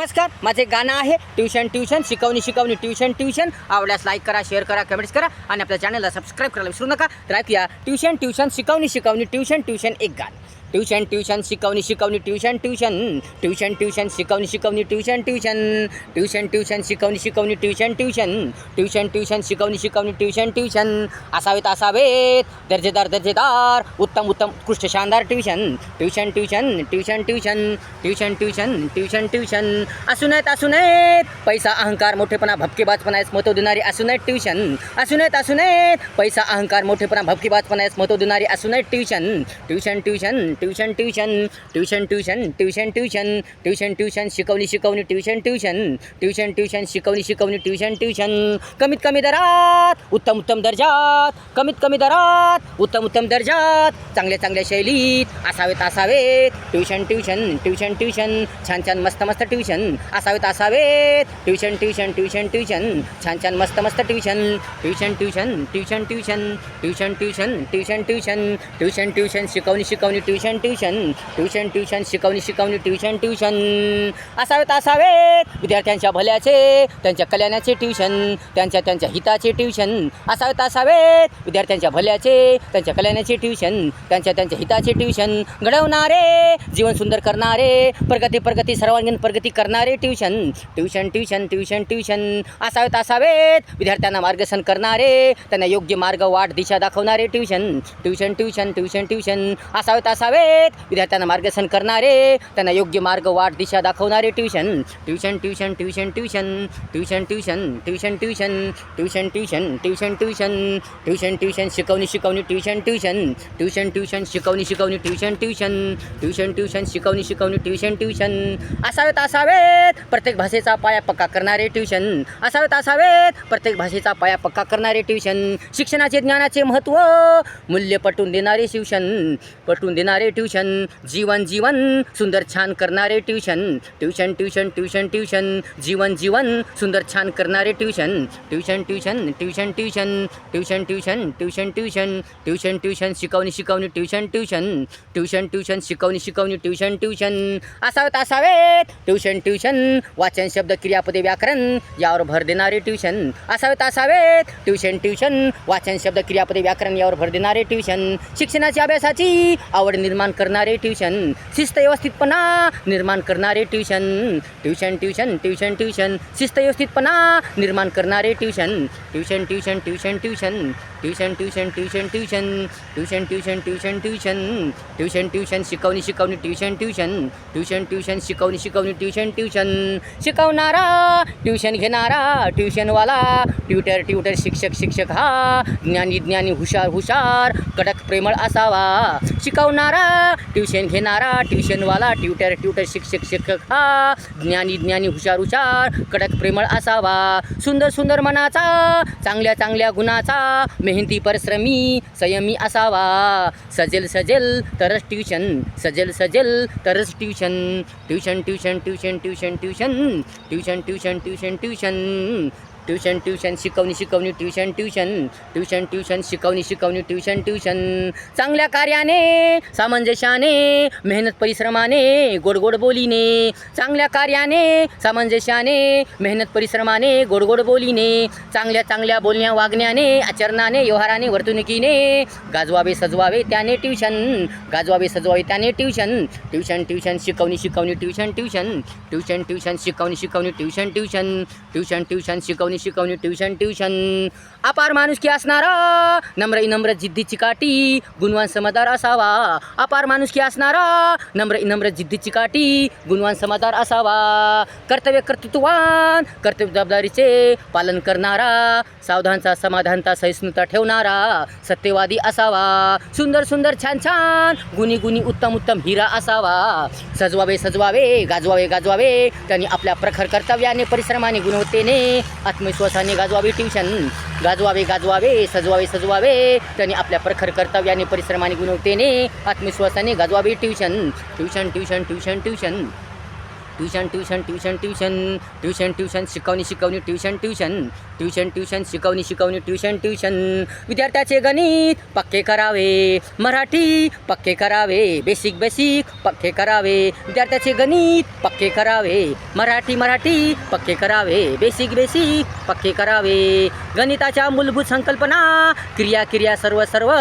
नमस्कार माझे गाणं आहे. ट्युशन ट्युशन शिकवणी शिकवणी ट्युशन ट्युशन आवडल्यास लाईक करा शेअर करा कमेंट्स करा आणि आपल्या चॅनलला सबस्क्राईब करायला विसरू नका. तर ऐकूया. ट्युशन ट्युशन शिकवणी शिकवणी ट्युशन ट्युशन एक गाणं. ट्युशन ट्युशन शिकवणी शिकवणी ट्युशन ट्युशन. ट्युशन ट्युशन शिकवणी शिकवणी ट्युशन ट्युशन. ट्युशन ट्युशन शिकवणी शिकवणी ट्युशन ट्युशन. ट्युशन ट्युशन शिकवणी शिकवणी ट्युशन ट्युशन. असावेत असावेत. दर्जेदार दर्जेदार. उत्तम उत्तम उत्कृष्ट शानदार tuition. Tuition tuition tuition tuition. Tuition tuition tuition tuition. असू नयेत असू नयेत पैसा अहंकार मोठेपणा भपकेबाजपणास महत्त्व देणारी असू नयेत ट्युशन. असू नयेत असू नयेत पैसा अहंकार मोठेपणा भपकेबाजपणास महत्त्व देणारी असू नयेत tuition. Tuition tuition tuition tuition tuition tuition tuition tuition tuition tuition शिकवणी शिकवणी ट्युशन ट्युशन ट्युशन ट्युशन शिकवणी शिकवणी ट्युशन ट्युशन कमीत कमी दरात उत्तम उत्तम दर्जात कमीत कमी दरात उत्तम उत्तम दर्जात चांगल्या चांगल्या शैलीत असावेत असावेत ट्युशन ट्युशन ट्युशन ट्युशन छान छान मस्त मस्त ट्युशन असावेत असावेत ट्युशन ट्युशन ट्युशन ट्युशन छान छान मस्त मस्त tuition tuition tuition tuition tuition tuition tuition tuition tuition tuition tuition शिकवणी शिकवणी ट्युशन ट्युशन ट्युशन ट्युशन शिकवणी शिकवणी ट्युशन ट्युशन असावेत असावेत. विद्यार्थ्यांच्या भल्याचे त्यांच्या कल्याणाचे ट्युशन त्यांच्या त्यांच्या हिताचे ट्युशन असावेत असावेत. विद्यार्थ्यांच्या भल्याचे त्यांच्या कल्याणाचे ट्युशन त्यांच्या त्यांच्या हिताचे ट्युशन घडवणारे जीवन सुंदर करणारे प्रगती प्रगती सर्वांगीण प्रगती करणारे tuition tuition tuition tuition tuition असावेत असावेत. विद्यार्थ्यांना मार्गदर्शन करणारे त्यांना योग्य मार्ग वाट दिशा दाखवणारे tuition tuition tuition tuition tuition असावेत असावेत. विद्यार्थ्यांना मार्गदर्शन करणारे त्यांना योग्य मार्ग वाट दिशा दाखवणारे tuition. Tuition tuition tuition tuition. Tuition tuition tuition tuition. Tuition tuition tuition tuition. Tuition tuition शिकवणी शिकवणी ट्युशन ट्युशन. ट्युशन ट्युशन शिकवणी शिकवणी ट्युशन ट्युशन. ट्युशन ट्युशन शिकवणी शिकवणी ट्युशन ट्युशन. असावेत असावेत. प्रत्येक भाषेचा पाया पक्का करणारे ट्युशन. असावेत असावेत. प्रत्येक भाषेचा पाया पक्का करणारे ट्युशन. शिक्षणाचे ज्ञानाचे महत्त्व मूल्य पटवून देणारे ट्युशन पटवून देणारे ट्युशन जीवन जीवन सुंदर छान करणारे tuition tuition tuition tuition tuition जीवन जीवन सुंदर छान करणारे tuition tuition tuition tuition tuition tuition tuition tuition tuition tuition tuition शिकवणी शिकवणी ट्युशन ट्युशन ट्युशन ट्युशन शिकवणी शिकवणी ट्युशन ट्युशन असावेत असावेत ट्युशन ट्युशन वाचन शब्द क्रियापदे व्याकरण यावर भर देणारे ट्युशन असावेत असावेत ट्युशन ट्युशन वाचन शब्द क्रियापदे व्याकरण यावर भर देणारे ट्युशन शिक्षणाच्या अभ्यासाची आवड निर्माण निर्माण करणारे ट्युशन शिस्त व्यवस्थितपणा निर्माण करणारे tuition tuition tuition tuition tuition शिस्त व्यवस्थितपणा निर्माण करणारे tuition tuition tuition tuition tuition tuition tuition tuition tuition tuition tuition tuition tuition tuition tuition शिकवणी शिकवणी ट्युशन ट्युशन ट्युशन ट्युशन शिकवणी शिकवणी ट्युशन ट्युशन शिकवणारा ट्युशन घेणारा ट्युशनवाला ट्युटर ट्युटर शिक्षक शिक्षक हा ज्ञानी ज्ञानी हुशार हुशार कडक प्रेमळ असावा शिकवणारा ट्युशन घेणारा ट्युशनवाला ट्युटर ट्युटर शिक्षक शिक्षक हा. ज्ञानी ज्ञानी हुशार हुशार कडक प्रेमळ असावा. सुंदर सुंदर मनाचा चांगल्या चांगल्या गुणाचा मेहनती परिश्रमी संयमी असावा. सजेल सजेल तरच ट्युशन. सजेल सजेल तरच tuition. Tuition tuition tuition tuition tuition. Tuition tuition tuition tuition. Tuition tuition शिकवणी शिकवणी ट्युशन ट्युशन ट्युशन ट्युशन शिकवणी शिकवणी ट्युशन ट्युशन. चांगल्या कार्याने सामंजस्याने मेहनत परिश्रमाने गोड गोड बोलीने. चांगल्या कार्याने सामंजस्याने मेहनत परिश्रमाने गोड गोड बोलीने. चांगल्या चांगल्या बोलण्या वागण्याने आचरणाने व्यवहाराने वर्तणुकीने. गाजवावे सजवावे त्याने ट्युशन. गाजवावे सजवावे त्याने ट्युशन. ट्युशन ट्युशन शिकवणी शिकवणी ट्युशन ट्युशन. ट्युशन ट्युशन शिकवणी शिकवणी ट्युशन ट्युशन. ट्युशन ट्युशन शिकवणी शिकवणी ट्युशन ट्युशन अपार माणुसकी असणारा नम्र नम्र जिद्दीची काठी गुणवान समजदार असावा. अपार माणुसकी असणारा नम्र नम्र जिद्दीची काठी गुणवान समजदार असावा. कर्तव्य कर्तृत्ववान कर्तव्य जबाबदारीचे पालन करणारा सावधानचा समाधानता सहिष्णुता ठेवणारा सत्यवादी असावा. सुंदर सुंदर छान छान गुणी गुणी उत्तम उत्तम हिरा असावा. सजवावे सजवावे गाजवावे गाजवावे त्यांनी आपल्या प्रखर कर्तव्याने परिश्रमाने गुणवत्तेने आत्म आत्मविश्वासाने गाजवावे ट्युशन गाजवावे गाजवावे सजवावे सजवावे. त्यांनी आपल्या प्रखर कर्तव्याने परिश्रमाने गुणवत्तेने आत्मविश्वासाने गाजवावे tuition tuition tuition tuition tuition tuition tuition tuition tuition tuition tuition शिकवणी शिकवणी ट्युशन ट्युशन ट्युशन ट्युशन शिकवणी शिकवणी ट्युशन ट्युशन. विद्यार्थ्याचे गणित पक्के करावे मराठी पक्के करावे बेसिक बेसिक पक्के करावे. विद्यार्थ्याचे गणित पक्के करावे मराठी मराठी पक्के करावे बेसिक बेसिक पक्के करावे. गणिताच्या मूलभूत संकल्पना क्रिया क्रिया सर्व सर्व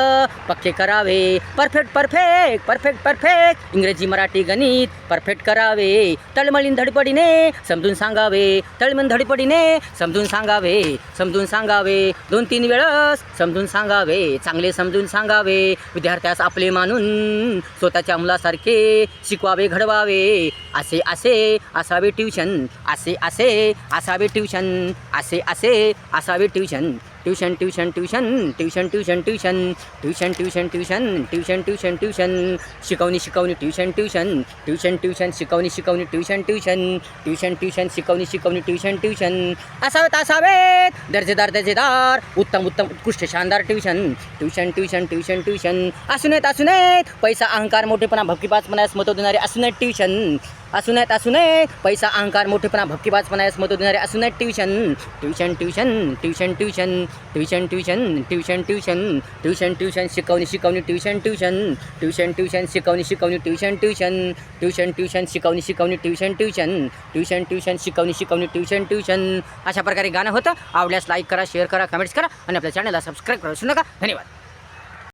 पक्के करावे. परफेक्ट परफेक्ट परफेक्ट परफेक्ट इंग्रजी मराठी गणित परफेक्ट करावे. तळमळीन धडपडीने समजून सांगावे तळमळीन धडपडीने समजून सांगावे समजून सांगावे दोन तीन वेळस समजून सांगावे चांगले समजून सांगावे विद्यार्थ्यास आपले मानून स्वतःच्या मुलासारखे शिकवावे घडवावे असे असे असावे ट्युशन असे असे असावे ट्युशन असे असे असावे tuition tuition tuition tuition tuition tuition tuition tuition tuition tuition tuition tuition tuition शिकवणी शिकवणी ट्युशन ट्यूशन ट्युशन ट्यूशन शिकवणी शिकवणी ट्युशन ट्युशन ट्यूशन ट्युशन शिकवणी शिकवणी ट्युशन ट्युशन असावेत असावेत दर्जेदार दर्जेदार उत्तम उत्तम उत्कृष्ट शानदार tuition tuition tuition tuition tuition असू नयेत असू नयेत पैसा अहंकार मोठेपणा भक्तिपाचपणास मतो देणारे असून नयेत असू नयेत असू नये पैसा अहंकार मोठेपणा भक्कीबाजपणास मत देणारे असू नयेत tuition. Tuition tuition tuition tuition. Tuition tuition tuition tuition. Tuition tuition शिकवणी शिकवणी ट्युशन ट्युशन. ट्युशन ट्युशन शिकवणी शिकवणी ट्युशन ट्युशन. ट्युशन ट्युशन शिकवणी शिकवणी ट्युशन ट्युशन. ट्युशन ट्युशन शिकवणी शिकवणी ट्युशन ट्युशन. अशा प्रकारे गाणं होतं. आवडल्यास लाईक करा शेअर करा कमेंट्स करा आणि आपल्या चॅनलला सबस्क्राईब करू नका. धन्यवाद.